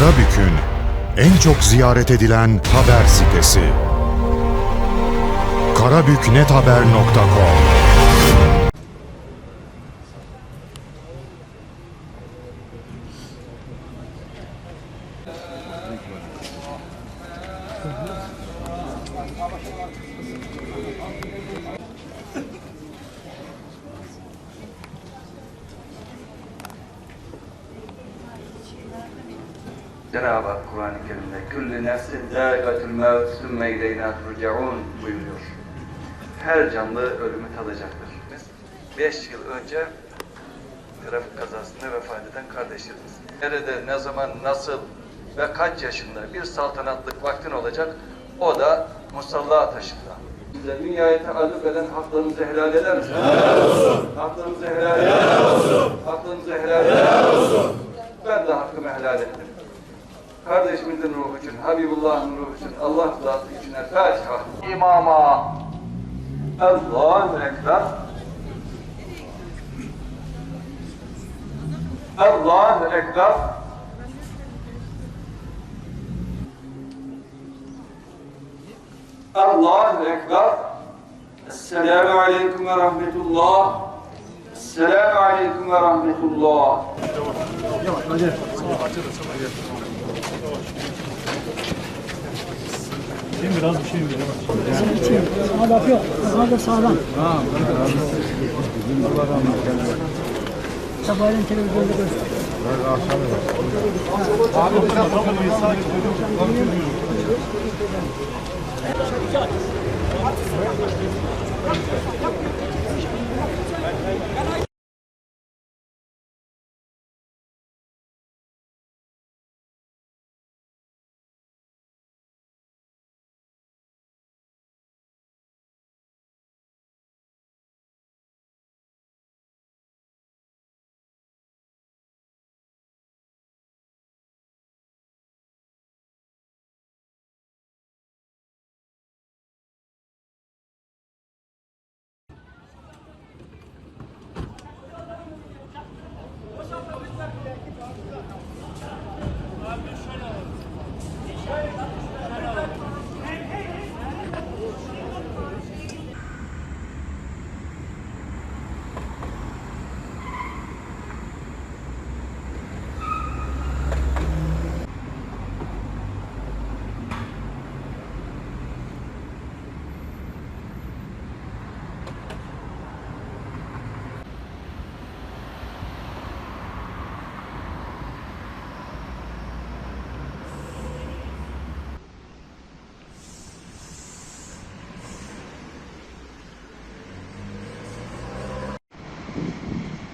Karabük'ün en çok ziyaret edilen haber sitesi. karabüknethaber.com Cenab-ı Hak Kur'an-ı Kerim'de küllü nefsin zâikatül mevt sümme ileyna turcaun buyuruyor. Her canlı ölümü tadacaktır. Beş yıl önce trafik kazasında vefat eden kardeşlerimiz. Nerede, ne zaman, nasıl ve kaç yaşında bir saltanatlık vaktin olacak, o da musalla taşında. Bize dünyaya teallük eden haklarımızı helal eder misiniz? Helal olsun. Haklarımızı helal eder Helal olsun. Haklarımızı helal eder Helal olsun. Ben de hakkımı helal ettim. Kardeşimizin ruhu için, Habibullah'ın ruhu için, Allah rızası için El Fatiha. İmama. Allahu Ekber. Allahu Ekber. Allahu Ekber. Esselamu Aleyküm ve Rahmetullah. Esselamu Aleyküm ve Rahmetullah. Şimdi biraz bir şey mi? Ama bak yok. Ama da sağlam. Ha, Allah rahmet eylesin. Sabahleyin televizyonda gösterdi. Abi bir daha bakmayız. Sadece söylüyorum. Artık あ。